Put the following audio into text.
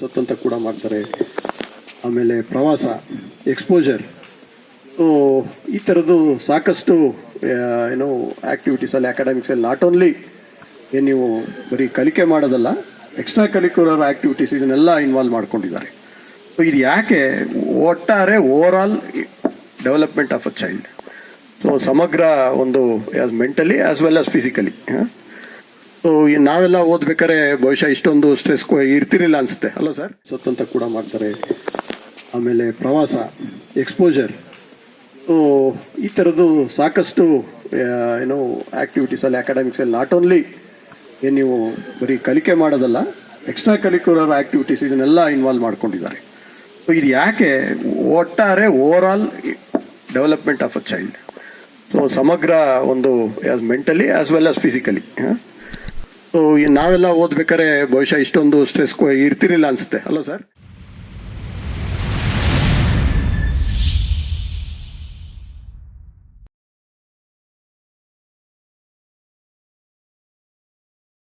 ಸತ್ತಂತ ಕೂಡ ಮಾಡ್ತಾರೆ. ಆಮೇಲೆ ಪ್ರವಾಸ ಎಕ್ಸ್ಪೋಜರ್ ಸೊ ಈ ಥರದ್ದು ಸಾಕಷ್ಟು ಏನೋ ಆ್ಯಕ್ಟಿವಿಟೀಸಲ್ಲಿ ಅಕಾಡೆಮಿಕ್ಸಲ್ಲಿ ನಾಟ್ ಓನ್ಲಿ ಏನು ನೀವು ಬರೀ ಕಲಿಕೆ ಮಾಡೋದಲ್ಲ ಎಕ್ಸ್ಟ್ರಾ ಕರಿಕ್ಯುಲರ್ ಆ್ಯಕ್ಟಿವಿಟೀಸ್ ಇದನ್ನೆಲ್ಲ ಇನ್ವಾಲ್ವ್ ಮಾಡ್ಕೊಂಡಿದ್ದಾರೆ. ಸೊ ಇದು ಯಾಕೆ ಒಟ್ಟಾರೆ over development of a child so ಸಮಗ್ರ ಒಂದು mentally as well as physically ನಾವೆಲ್ಲ ಓದ್ಬೇಕಾರೆ ಬಹುಶಃ ಇಷ್ಟೊಂದು ಸ್ಟ್ರೆಸ್ ಇರ್ತಿರಲಿಲ್ಲ ಅನ್ಸುತ್ತೆ. ಅಲ್ಲ ಸರ್ ಸತ್ತಂತ ಕೂಡ ಮಾಡ್ತಾರೆ. ಆಮೇಲೆ ಪ್ರವಾಸ ಎಕ್ಸ್ಪೋಜರ್ ಸೊ ಈ ಥರದ್ದು ಸಾಕಷ್ಟು ಏನೋ ಆ್ಯಕ್ಟಿವಿಟೀಸಲ್ಲಿ ಅಕಾಡೆಮಿಕ್ಸಲ್ಲಿ ನಾಟ್ ಓನ್ಲಿ ಏನು ನೀವು ಬರೀ ಕಲಿಕೆ ಮಾಡೋದಲ್ಲ ಎಕ್ಸ್ಟ್ರಾ ಕರಿಕ್ಯುಲರ್ ಆ್ಯಕ್ಟಿವಿಟೀಸ್ ಇದನ್ನೆಲ್ಲ ಇನ್ವಾಲ್ವ್ ಮಾಡ್ಕೊಂಡಿದ್ದಾರೆ. ಸೊ ಇದು ಯಾಕೆ ಒಟ್ಟಾರೆ over all development of a child so ಸಮಗ್ರ ಒಂದು mentally as well as physically ನಾವೆಲ್ಲ ಓದ್ಬೇಕಾದ್ರೆ ಬಹುಶಃ ಇಷ್ಟೊಂದು ಸ್ಟ್ರೆಸ್ ಇರ್ತಿರ್ಲಿಲ್ಲ ಅನ್ಸುತ್ತೆ. ಅಲ್ಲ ಸರ್